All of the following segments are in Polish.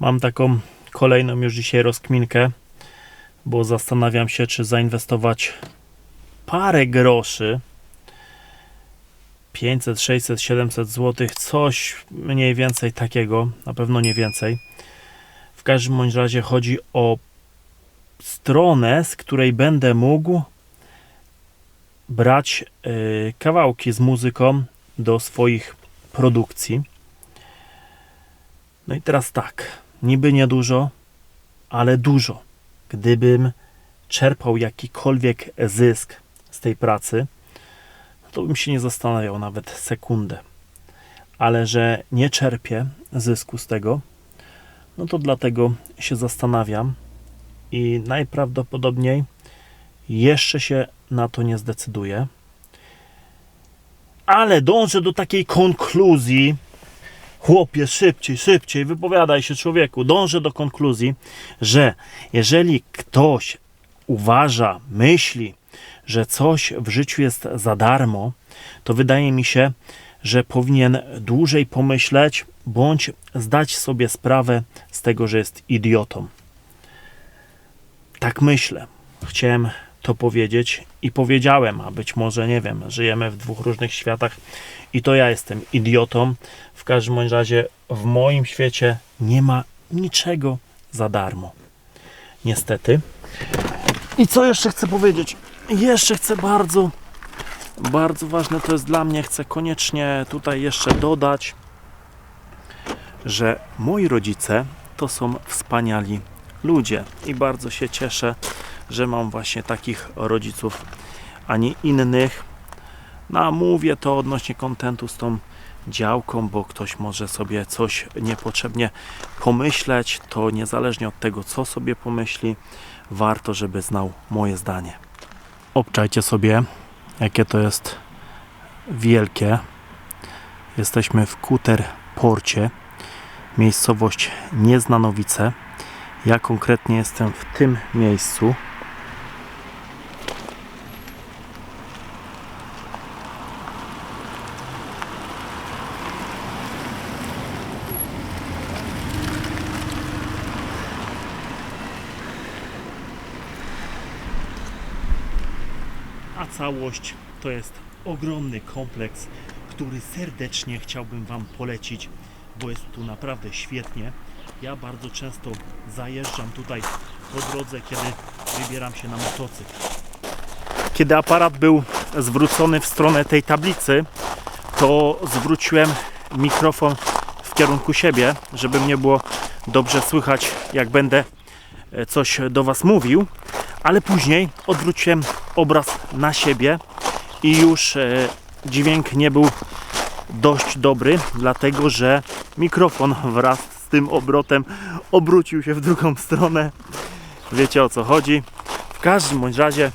Mam taką kolejną już dzisiaj rozkminkę, bo zastanawiam się, czy zainwestować parę groszy 500, 600, 700 zł, coś mniej więcej takiego, na pewno nie więcej. W każdym bądź razie chodzi o stronę, z której będę mógł brać y, kawałki z muzyką do swoich produkcji. No i teraz tak, niby niedużo, ale dużo. Gdybym czerpał jakikolwiek zysk z tej pracy, to bym się nie zastanawiał nawet sekundę. Ale że nie czerpię zysku z tego, no to dlatego się zastanawiam i najprawdopodobniej jeszcze się na to nie zdecyduję. Ale dążę do takiej konkluzji, chłopie, szybciej, szybciej, wypowiadaj się człowieku. Dążę do konkluzji, że jeżeli ktoś uważa, myśli, że coś w życiu jest za darmo, to wydaje mi się, że powinien dłużej pomyśleć bądź zdać sobie sprawę z tego, że jest idiotą. Tak myślę. Chciałem to powiedzieć i powiedziałem, a być może nie wiem, żyjemy w dwóch różnych światach i to ja jestem idiotą. Każdym razie w moim świecie nie ma niczego za darmo. Niestety. I co jeszcze chcę powiedzieć? Jeszcze chcę bardzo, bardzo ważne to jest dla mnie, chcę koniecznie tutaj jeszcze dodać, że moi rodzice to są wspaniali ludzie i bardzo się cieszę, że mam właśnie takich rodziców, a nie innych. No a mówię to odnośnie kontentu z tą działką, bo ktoś może sobie coś niepotrzebnie pomyśleć, to niezależnie od tego, co sobie pomyśli, warto, żeby znał moje zdanie. Obczajcie sobie, jakie to jest wielkie. Jesteśmy w Kuter Porcie, miejscowość Nieznanowice. Ja konkretnie jestem w tym miejscu. A całość to jest ogromny kompleks, który serdecznie chciałbym Wam polecić, bo jest tu naprawdę świetnie. Ja bardzo często zajeżdżam tutaj po drodze, kiedy wybieram się na motocykl. Kiedy aparat był zwrócony w stronę tej tablicy, to zwróciłem mikrofon w kierunku siebie, żeby mnie było dobrze słychać, jak będę e, coś do Was mówił, ale później odwróciłem obraz na siebie i już e, dźwięk nie był dość dobry, dlatego że mikrofon wraz z tym obrotem obrócił się w drugą stronę. Wiecie o co chodzi. W każdym bądź razie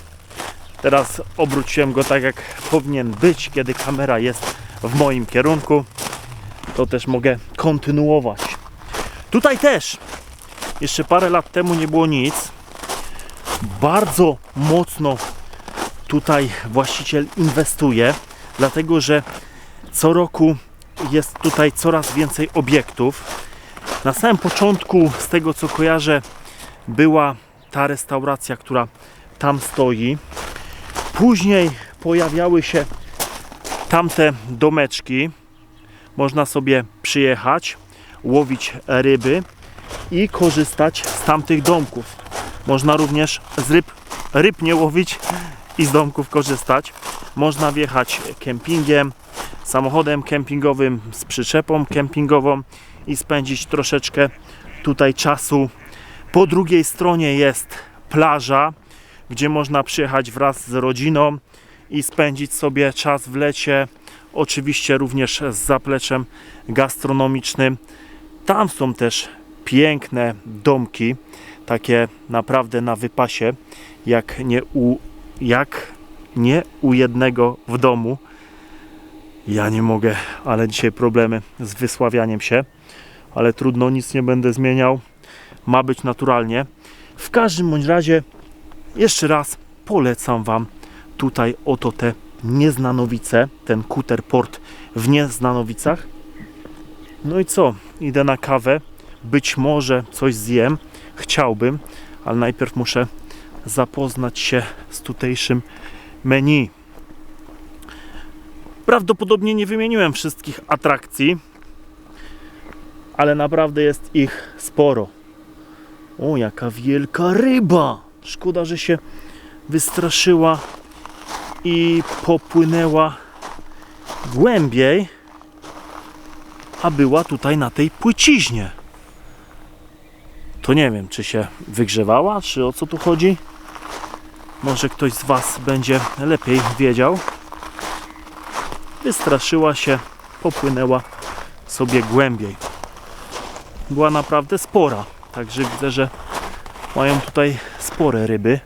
teraz obróciłem go tak jak powinien być, kiedy kamera jest w moim kierunku. To też mogę kontynuować. Tutaj też jeszcze parę lat temu nie było nic. Bardzo mocno tutaj właściciel inwestuje, dlatego że co roku jest tutaj coraz więcej obiektów. Na samym początku, z tego co kojarzę, była ta restauracja, która tam stoi. Później pojawiały się tamte domeczki. Można sobie przyjechać, łowić ryby i korzystać z tamtych domków. Można również z ryb, ryb nie łowić i z domków korzystać. Można wjechać kempingiem, samochodem kempingowym, z przyczepą kempingową i spędzić troszeczkę tutaj czasu. Po drugiej stronie jest plaża, gdzie można przyjechać wraz z rodziną i spędzić sobie czas w lecie. Oczywiście również z zapleczem gastronomicznym. Tam są też piękne domki, takie naprawdę na wypasie, jak nie u, jak nie u jednego w domu. Ja nie mogę, ale dzisiaj problemy z wysławianiem się, ale trudno, nic nie będę zmieniał. Ma być naturalnie. W każdym bądź razie, jeszcze raz polecam Wam tutaj oto te Nieznanowice, ten Kuter Port w Nieznanowicach. No i co? Idę na kawę, być może coś zjem. Chciałbym, ale najpierw muszę zapoznać się z tutejszym menu. Prawdopodobnie nie wymieniłem wszystkich atrakcji, ale naprawdę jest ich sporo. O, jaka wielka ryba! Szkoda, że się wystraszyła i popłynęła głębiej, a była tutaj na tej płyciźnie. To nie wiem, czy się wygrzewała, czy o co tu chodzi. Może ktoś z Was będzie lepiej wiedział. Wystraszyła się, popłynęła sobie głębiej. Była naprawdę spora, także widzę, że mają tutaj spore ryby.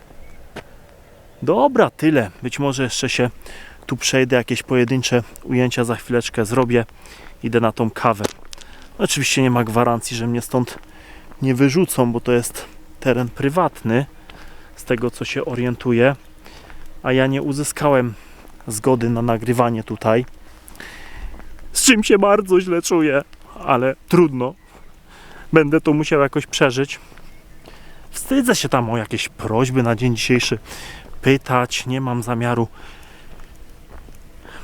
Dobra, tyle. Być może jeszcze się tu przejdę, jakieś pojedyncze ujęcia za chwileczkę zrobię. Idę na tą kawę. Oczywiście nie ma gwarancji, że mnie stąd nie wyrzucą, bo to jest teren prywatny, tego co się orientuję. A ja nie uzyskałem zgody na nagrywanie tutaj. Z czym się bardzo źle czuję, ale trudno. Będę to musiał jakoś przeżyć. Wstydzę się tam o jakieś prośby na dzień dzisiejszy pytać. Nie mam zamiaru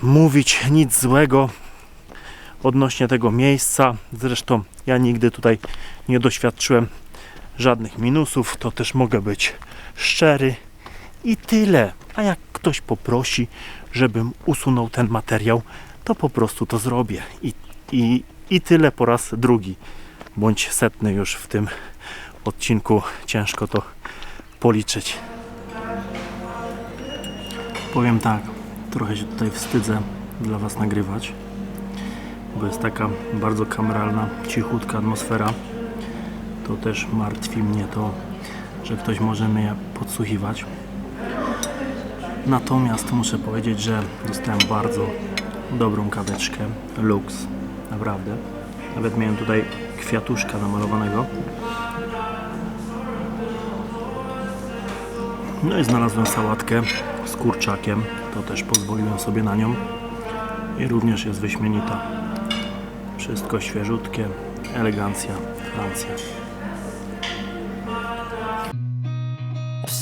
mówić nic złego odnośnie tego miejsca. Zresztą ja nigdy tutaj nie doświadczyłem żadnych minusów. To też mogę być szczery i tyle. A jak ktoś poprosi, żebym usunął ten materiał, to po prostu to zrobię. I, i, i tyle po raz drugi, bądź setny już w tym odcinku. Ciężko to policzyć. Powiem tak, trochę się tutaj wstydzę dla Was nagrywać, bo jest taka bardzo kameralna, cichutka atmosfera. To też martwi mnie to, że ktoś może mnie podsłuchiwać. Natomiast muszę powiedzieć, że dostałem bardzo dobrą kaweczkę Lux, naprawdę. Nawet miałem tutaj kwiatuszka namalowanego. No i znalazłem sałatkę z kurczakiem. To też pozwoliłem sobie na nią. I również jest wyśmienita. Wszystko świeżutkie, elegancja, Francja.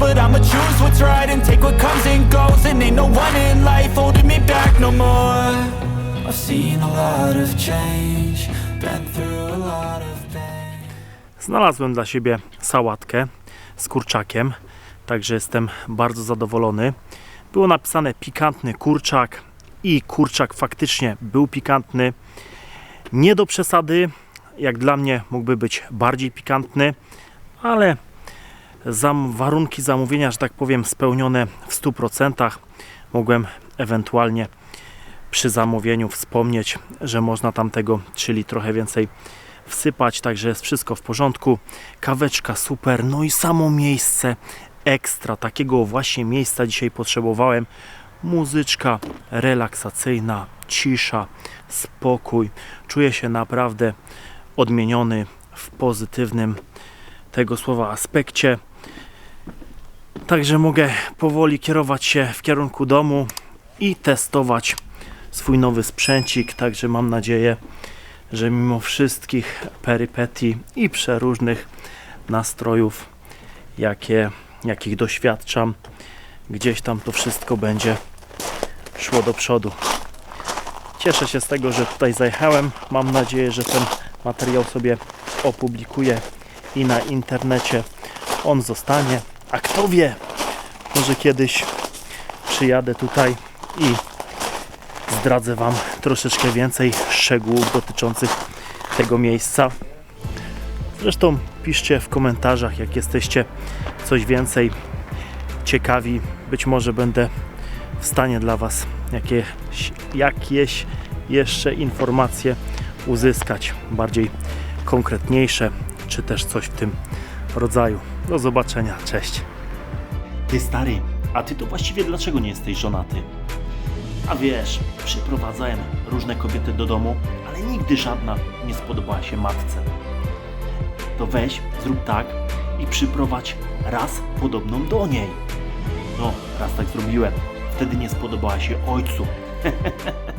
But I'ma choose what's right and take what comes and goes. And ain't no one in life holding me back no more. I've seen a lot of change, been through a lot of pain. Znalazłem dla siebie sałatkę z kurczakiem, także jestem bardzo zadowolony. Było napisane pikantny kurczak i kurczak faktycznie był pikantny. Nie do przesady, jak dla mnie mógłby być bardziej pikantny, ale zam, warunki zamówienia, że tak powiem, spełnione w 100%. Mogłem ewentualnie przy zamówieniu wspomnieć, że można tam tego chili trochę więcej wsypać, także jest wszystko w porządku. Kaweczka super, no i samo miejsce ekstra. Takiego właśnie miejsca dzisiaj potrzebowałem. Muzyczka relaksacyjna, cisza, spokój. Czuję się naprawdę odmieniony w pozytywnym tego słowa aspekcie. Także mogę powoli kierować się w kierunku domu i testować swój nowy sprzęcik. Także mam nadzieję, że mimo wszystkich perypetii i przeróżnych nastrojów, jakie, jakich doświadczam, gdzieś tam to wszystko będzie szło do przodu. Cieszę się z tego, że tutaj zajechałem. Mam nadzieję, że ten materiał sobie opublikuję i na internecie on zostanie. A kto wie, może kiedyś przyjadę tutaj i zdradzę Wam troszeczkę więcej szczegółów dotyczących tego miejsca. Zresztą piszcie w komentarzach, jak jesteście coś więcej ciekawi. Być może będę w stanie dla Was jakieś, jakieś jeszcze informacje uzyskać, bardziej konkretniejsze, czy też coś w tym rodzaju. Do zobaczenia, cześć. Ty stary, a ty to właściwie dlaczego nie jesteś żonaty? A wiesz, przyprowadzałem różne kobiety do domu, ale nigdy żadna nie spodobała się matce. To weź, zrób tak i przyprowadź raz podobną do niej. No, raz tak zrobiłem. Wtedy nie spodobała się ojcu.